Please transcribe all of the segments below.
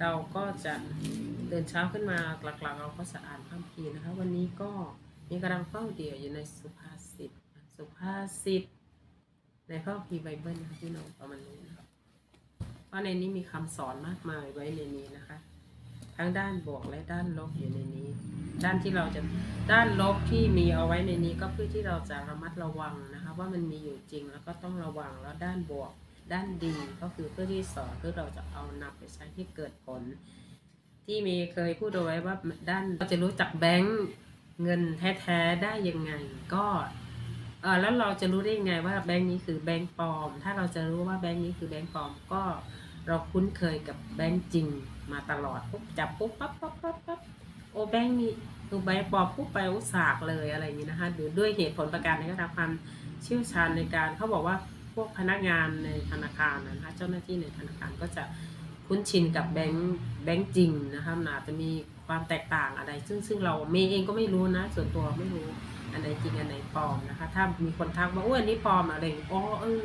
เราก็จะเดินเช้าขึ้นมาหลักๆ เราก็จะอ่านพระคัมภีนะคะ วันนี้ก็มีกำลังเฝ้าเดี่ยวอยู่ในสุภาษิตสุภาษิตในพระคีไบเบิลนะคะพี่น้องประมาณนี้นะครับว่าในนี้มีคำสอนมากมายไว้ในนี้นะคะ ทั้งด้านบวกและด้านลบอยู่ในนี้ ด้านที่เราจะด้านลบที่มีเอาไว้ในนี้ก็เพื่อที่เราจะระมัดระวังนะคะ ว่ามันมีอยู่จริงแล้วก็ต้องระวังแล้วด้านบวก ด้านดีก็คือเพื่อที่สอนเพื่อเราจะเอานำไปใช้ที่เกิดผล ที่มีเคยพูดเอาไว้ว่าด้านเราจะรู้จักแบงก์เงินแท้ๆได้ยังไงก็เออแล้วเราจะรู้ได้ยังไงว่าแบงก์นี้คือแบงก์ปลอม ถ้าเราจะรู้ว่าแบงก์นี้คือแบงก์ปลอมก็เราคุ้นเคยกับแบงก์จริงมาตลอดปุ๊บจับปุ๊บปั๊บปั๊บปั๊บปั๊บโอแบงก์นี้คือแบงก์ปลอมปุ๊บไปอุตสากเลยอะไรอย่างนี้นะคะหรือด้วยเหตุผลประการในการทำความเชี่ยวชาญในการเขาบอกว่า พวกพนักงานในธนาคารนะคะเจ้าหน้าที่ในธนาคารก็จะคุ้นชินกับแบงค์แบงค์จริงนะคะมันอาจจะมีความแตกต่างอะไร ซึ่งซึ่งเราเมย์เองก็ไม่รู้นะ ส่วนตัวไม่รู้อันไหนจริงอันไหนปลอมนะคะ ถ้ามีคนทักว่าโอ้ยอันนี้ปลอมอะไรอ๋อเออ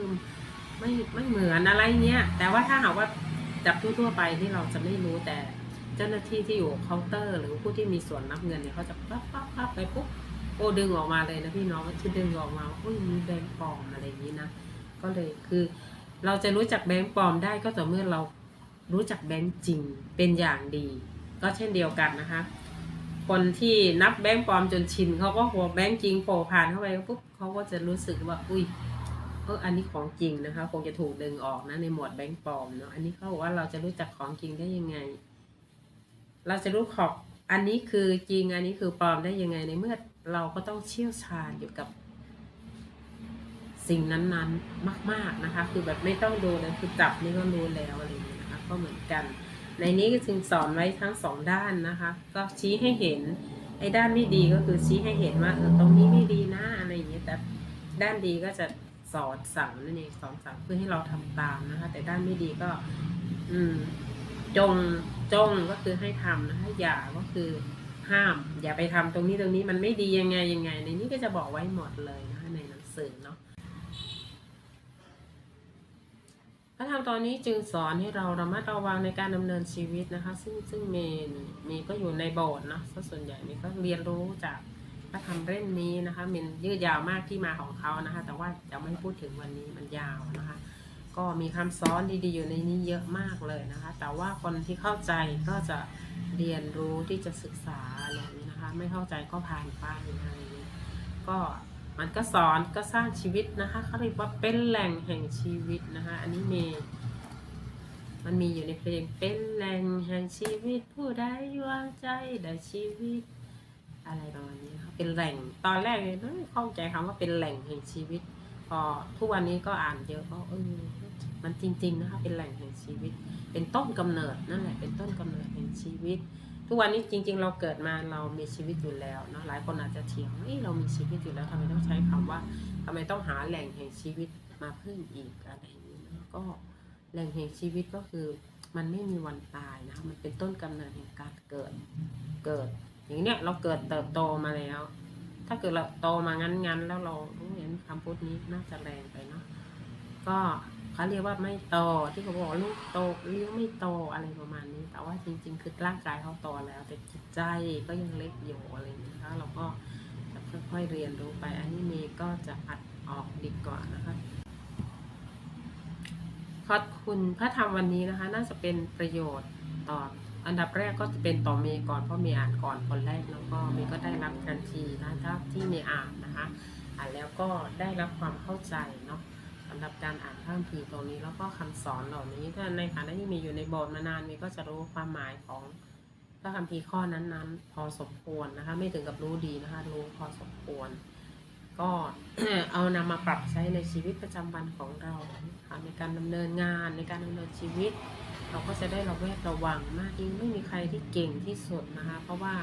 ไม่ไม่เหมือนอะไรเงี้ย แต่ว่าถ้าหากว่าจับทั่วๆไปที่เราจะไม่รู้แต่เจ้าหน้าที่ที่อยู่เคาน์เตอร์ หรือผู้ที่มีส่วนนับเงินเนี่ยเขาจะปั๊บปั๊บปั๊บไปปุ๊บโอ้ดึงออกมาเลยนะพี่น้องคือดึงออกมาว่าอุ้ยมีแบงค์ปลอมอะไรอย่างนี้นะ ก็เลยคือ เราจะรู้จักแบงค์ปลอมได้ก็ต่อเมื่อเรารู้จักแบงค์จริงเป็นอย่างดี ก็เช่นเดียวกันนะคะ คนที่นับแบงค์ปลอมจนชินเขาก็หัวแบงค์จริงโผล่ผ่านเข้าไปปุ๊บเขาก็จะรู้สึกว่าอุ้ยเอออันนี้ของจริงนะคะ คงจะถูกดึงออกนะในหมวดแบงค์ปลอมเนาะอันนี้เขาบอกว่าเราจะรู้จักของจริงได้ยังไง เราจะรู้ขอบอันนี้คือจริงอันนี้คือปลอมได้ยังไงในเมื่อเราก็ต้องเชี่ยวชาญอยู่กับ สิ่งนั้นๆมาก ๆนะคะ คือแบบไม่ต้องดูเลยคือจับนี่ก็รู้แล้วอะไรอย่างเงี้ยนะคะก็เหมือนกัน ในนี้ก็จึงสอนไว้ทั้งสองด้านนะคะ ก็ชี้ให้เห็นไอ้ด้านไม่ดีก็คือชี้ให้เห็นว่าเออตรงนี้ไม่ดีนะอะไรอย่างเงี้ยแต่ด้านดีก็จะสอนสั่งนั่นเองสอนสั่งเพื่อให้เราทำตามนะคะ แต่ด้านไม่ดีก็ อืมจงจงก็คือให้ทำนะคะอย่าก็คือห้าม อย่าไปทำตรงนี้ตรงนี้มันไม่ดียังไงยังไง ในนี้ก็จะบอกไว้หมดเลยนะคะในหนังสือเนาะ พระธรรมตอนนี้จึงสอนให้เราระมัดระวังในการดำเนินชีวิตนะคะ ซึ่งซึ่งเมนมย์ก็อยู่ในโบสถ์เนะส่วนใหญ่เมย์ก็เรียนรู้จากพระธรรมเล่มนี้นะคะเมนยืดยาวมากที่มาของเขานะคะ แต่ว่าจะไม่พูดถึงวันนี้มันยาวนะคะ ก็มีคำสอนดีๆอยู่ในนี้เยอะมากเลยนะคะ แต่ว่าคนที่เข้าใจก็จะเรียนรู้ที่จะศึกษาอะไรนี้นะคะ ไม่เข้าใจก็ผ่านไปอะไรนี้ก็ มันก็สอนก็สร้างชีวิตนะคะเขาเรียกว่าเป็นแหล่งแห่งชีวิตนะคะ อันนี้เมย์มันมีอยู่ในเพลงเป็นแหล่งแห่งชีวิต ผู้ใดวางใจได้ชีวิต อะไรประมาณนี้นะคะเป็นแหล่งตอนแรกเลยไม่เข้าใจคำว่าเป็นแหล่งแห่งชีวิต พอทุกวันนี้ก็อ่านเยอะก็เออมันจริง ๆนะคะเป็นแหล่งแห่งชีวิต เป็นต้นกำเนิดนั่นแหละเป็นต้นกำเนิดแห่งชีวิต ทุกวันนี้จริง ๆ เราเกิดมาเรามีชีวิตอยู่แล้วเนาะหลายคนอาจจะเถียงว่าเอ้เรามีชีวิตอยู่แล้วทำไมต้องใช้คำว่าทำไมต้องหาแหล่งแห่งชีวิตมาเพิ่มอีกอะไรอย่างนี้นะก็แหล่งแห่งชีวิตก็คือมันไม่มีวันตายนะคะมันเป็นต้นกำเนิดแห่งการเกิดเกิด อย่างเนี้ยเราเกิดเติบโตมาแล้ว ถ้าเกิดเราโตมางั้นๆแล้วเราเห็นคำพูดนี้น่าจะแรงไปเนาะก็ เขาเรียกว่าไม่โตที่เขาบอกลูกโตเลี้ยงไม่โตอะไรประมาณนี้ แต่ว่าจริง ๆ คือร่างกายเขาโตแล้ว แต่จิตใจก็ยังเล็กอยู่อะไรอย่างนี้นะคะเราก็จะค่อยๆเรียนรู้ไปอันนี้เมย์ก็จะอัดออกดีกว่านะคะขอบคุณพระธรรมวันนี้นะคะ น่าจะเป็นประโยชน์ต่ออันดับแรกก็จะเป็นต่อเมย์ก่อนเพราะเมย์อ่านก่อนคนแรกแล้วก็เมย์ก็ได้รับทันทีนะถ้าที่เมย์อ่านนะคะอ่านแล้วก็ได้รับความเข้าใจเนาะำหรับการอ่านพระคัมภีตรงนี้แล้วก็คำสอนเหล่านี้ถ้าในฐานะที่มีอยู่ในโบสถ์มานานมย์ก็จะรู้ความหมายของพระคัมภีร์ข้อนั้นๆ พอสมควรนะคะ ไม่ถึงกับรู้ดีนะคะ รู้พอสมควร ก็เอานำมาปรับใช้ในชีวิตประจำวันของเราะะในการดำเนินงานในการดำเนินชีวิต เราก็จะได้ระแวดระวังมากยิ่งไม่มีใครที่เก่งที่สุดนะคะ เพราะว่า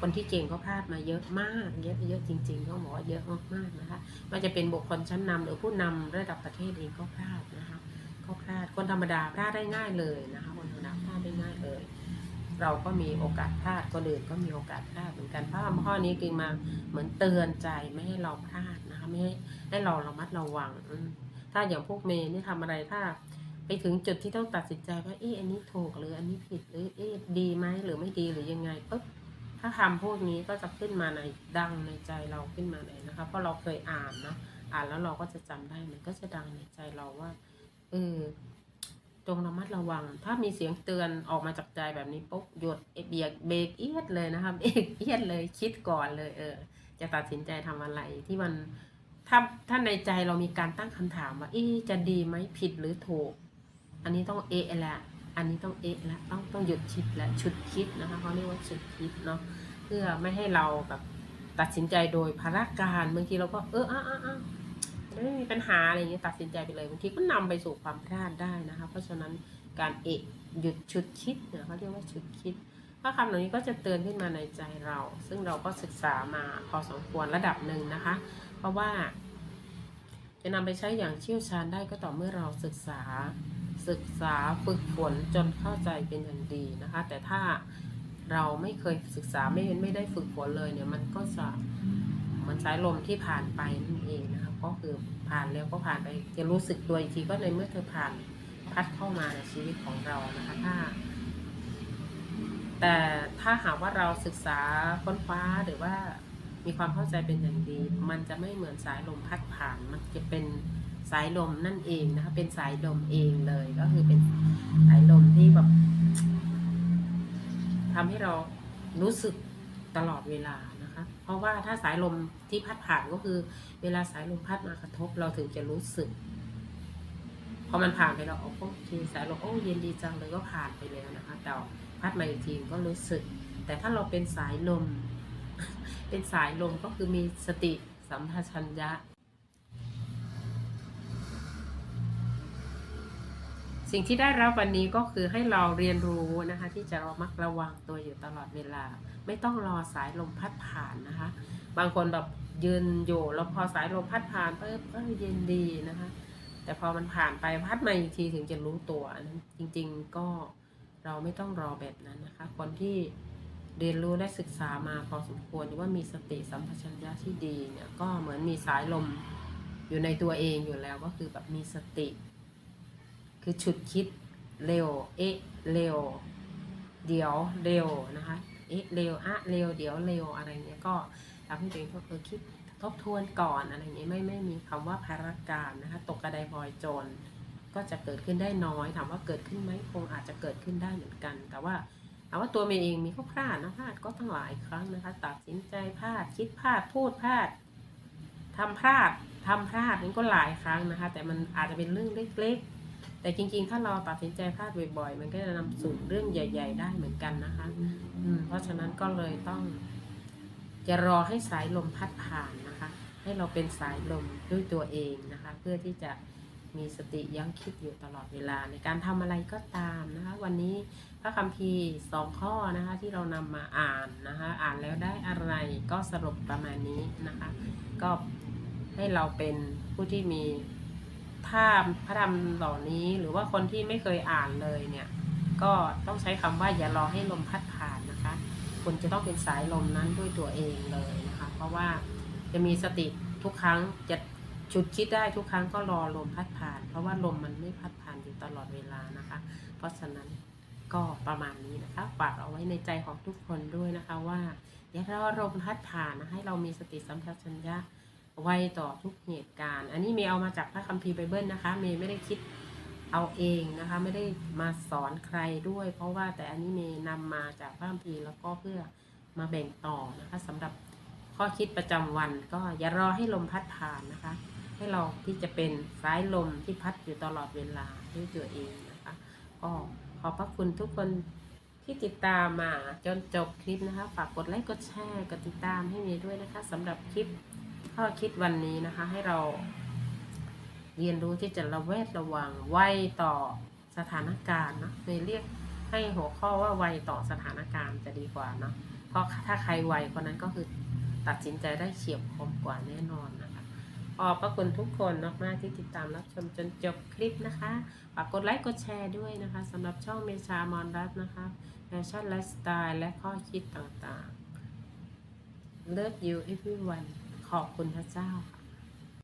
คนที่เก่งก็พลาดมาเยอะมากเยอะเยอะจริงๆต้องบอกว่าเยอะมากๆนะคะมันจะเป็นบุคคลชั้นนำหรือผู้นำระดับประเทศเองก็พลาดนะคะก็พลาดคนธรรมดาพลาดได้ง่ายเลยนะคะคนธรรมดาพลาดได้ง่ายเลย เราก็มีโอกาสพลาดคนอื่นก็มีโอกาสพลาดเหมือนกันเพราะข้อนี้จึงมาเหมือนเตือนใจไม่ให้เราพลาดนะคะไม่ให้ให้เราระมัดระวัง ถ้าอย่างพวกเมย์นี่ทำอะไรถ้าไปถึงจุดที่ต้องตัดสินใจว่าเอ๊ะอันนี้ถูกหรืออันนี้ผิดหรือเอ๊ะดีไหมหรือไม่ดีหรือยังไงปุ๊บ ถ้าคำพวกนี้ก็จะขึ้นมาในดังในใจเราขึ้นมาเลยนะคะ เพราะเราเคยอ่านเนาะอ่านแล้วเราก็จะจำได้มันก็จะดังในใจเราว่าเออจงระมัดระวัง ถ้ามีเสียงเตือนออกมาจากใจแบบนี้ปุ๊บหยุดเบียกเบรกเอียดเลยนะคะเบรกเอียดเลยคิดก่อนเลย เออ จะตัดสินใจทำอะไรที่มันถ้าถ้าในใจเรามีการตั้งคำถามว่าเอ๊จะดีไหมผิดหรือถูก อันนี้ต้องเอะละ อันนี้ต้องเอะละต้องต้องหยุดคิดและชุดคิดนะคะเขาเรียกว่าชุดคิดเนาะเพื่อไม่ให้เราแบบตัดสินใจโดยพาราการบางทีเราก็เอออะอะอะไม่มีปัญหาอะไรอย่างเงี้ยตัดสินใจไปเลยบางทีก็นำไปสู่ความพลาดได้นะคะ เพราะฉะนั้นการเอะหยุดชุดคิดเนี่ยเขาเรียกว่าชุดคิดถ้าคำเหล่านี้ก็จะเตือนขึ้นมาในใจเรา ซึ่งเราก็ศึกษามาพอสมควรระดับหนึ่งนะคะ เพราะว่า จะนำไปใช้อย่างเชี่ยวชาญได้ก็ต่อเมื่อเราศึกษา ศึกษาฝึกฝนจนเข้าใจเป็นอย่างดีนะคะ แต่ถ้าเราไม่เคยศึกษาไม่ไม่ได้ฝึกฝนเลยเนี่ยมันก็จะเหมันสายลมที่ผ่านไปนั่นเองนะคะก็คือผ่านแล้วก็ผ่านไปจะรู้สึกตัวอีกทีก็ในเมื่อเธอผ่านพัดเข้ามาในชีวิตของเรานะคะถ้า แต่ถ้าหากว่าเราศึกษาค้นคว้าหรือว่ามีความเข้าใจเป็นอย่างดี มันจะไม่เหมือนสายลมพัดผ่าน มันจะเป็น สายลมนั่นเองนะคะ เป็นสายลมเองเลยก็คือเป็นสายลมที่แบบทำให้เรารู้สึกตลอดเวลานะคะ เพราะว่าถ้าสายลมที่พัดผ่านก็คือ เวลาสายลมพัดมากระทบเราถึงจะรู้สึกพอมันผ่านไปเราโอเคสายลมโอ้เย็นดีจังเลยก็ผ่านไปแล้วนะคะแต่พัดมาอีกทีก็รู้สึก แต่ถ้าเราเป็นสายลม เป็นสายลมก็คือมีสติสัมปชัญญะ สิ่งที่ได้รับวันนี้ก็คือให้เราเรียนรู้นะคะ ที่จะระมัดระวังตัวอยู่ตลอดเวลา ไม่ต้องรอสายลมพัดผ่านนะคะ บางคนแบบยืนอยู่แล้วพอสายลมพัดผ่านเออเออเย็นดีนะคะ แต่พอมันผ่านไปพัดมาอีกทีถึงจะรู้ตัวอันนั้นจริง ๆ ก็เราไม่ต้องรอแบบนั้นนะคะ คนที่เรียนรู้และศึกษามาพอสมควรหรือว่ามีสติสัมปชัญญะที่ดีเนี่ยก็เหมือนมีสายลมอยู่ในตัวเองอยู่แล้วก็คือแบบมีสติ คือฉุดคิดเร็ว เอ๊ะ เร็ว เดี๋ยวเร็วนะคะ เอ๊ะ เร็ว อะ เร็ว เดี๋ยวเร็ว อะไรเงี้ย ก็ทำให้ตัวเองก็เออคิดทบทวนก่อนอะไรเงี้ย ไม่ไม่มีคำว่าภารการนะคะ ตกกระไดพลอยโจรก็จะเกิดขึ้นได้น้อย ถามว่าเกิดขึ้นไหมคงอาจจะเกิดขึ้นได้เหมือนกัน แต่ว่าถามว่าตัวเมย์เองมีก็พลาดนะพลาดก็ตั้งหลายครั้งนะคะ ตัดสินใจพลาด คิดพลาด พูดพลาดทำพลาดทำพลาดนี่ก็หลายครั้งนะคะ แต่มันอาจจะเป็นเรื่องเล็กๆ แต่จริงๆ ถ้าเราตัดสินใจพลาดบ่อย ๆ มันก็จะนำสู่เรื่องใหญ่ ๆ ได้เหมือนกันนะคะอืมเพราะฉะนั้นก็เลยต้อง จะรอให้สายลมพัดผ่านนะคะ ให้เราเป็นสายลมด้วยตัวเองนะคะ เพื่อที่จะมีสติยั้งคิดอยู่ตลอดเวลาในการทำอะไรก็ตามนะคะ วันนี้พระคัมภีร์สองข้อนะคะ ที่เรานำมาอ่านนะคะ อ่านแล้วได้อะไรก็สรุปประมาณนี้นะคะ ก็ให้เราเป็นผู้ที่มี ถ้าพระธรรมเหล่านี้หรือว่าคนที่ไม่เคยอ่านเลยเนี่ย ก็ต้องใช้คำว่าอย่ารอให้ลมพัดผ่านนะคะ คุณจะต้องเป็นสายลมนั้นด้วยตัวเองเลยนะคะ เพราะว่าจะมีสติทุกครั้งจะชุดคิดได้ทุกครั้งก็รอลมพัดผ่าน เพราะว่าลมมันไม่พัดผ่านอยู่ตลอดเวลานะคะ เพราะฉะนั้นก็ประมาณนี้นะคะฝากเอาไว้ในใจของทุกคนด้วยนะคะว่าอย่ารอลมพัดผ่านนะให้เรามีสติสัมปชัญญะ ไวต่อทุกเหตุการณ์ อันนี้เมย์เอามาจากพระคัมภีร์ไบเบิลนะคะ เมย์ไม่ได้คิดเอาเองนะคะ ไม่ได้มาสอนใครด้วย เพราะว่าแต่อันนี้เมย์นำมาจากพระคัมภีร์แล้วก็เพื่อมาแบ่งต่อนะคะสำหรับข้อคิดประจำวันก็อย่ารอให้ลมพัดผ่านนะคะ ให้เราที่จะเป็นสายลมที่พัดอยู่ตลอดเวลาด้วยตัวเองนะคะก็ขอบพระคุณทุกคนที่ติดตามมาจนจบคลิปนะคะ ฝากกดไลค์กดแชร์กดติดตามให้เมย์ด้วยนะคะสำหรับคลิป ข้อคิดวันนี้นะคะ ให้เรา เรียนรู้ที่จะระแวดระวังไวต่อสถานการณ์นะเลยเรียกให้หัวข้อว่าไวต่อสถานการณ์จะดีกว่าเนาะเพราะถ้าใครไวคนนั้นก็คือตัดสินใจได้เฉียบคมกว่าแน่นอนนะคะขอบพระคุณทุกคนมากๆที่ติดตามรับชมจนจบคลิปนะคะฝากกดไลค์กดแชร์ด้วยนะคะสำหรับช่องเมชามอนรัตนะคะแฟชั่นไลฟ์สไตล์และข้อคิดต่างๆ Love you everyone ขอบคุณพระเจ้าค่ะ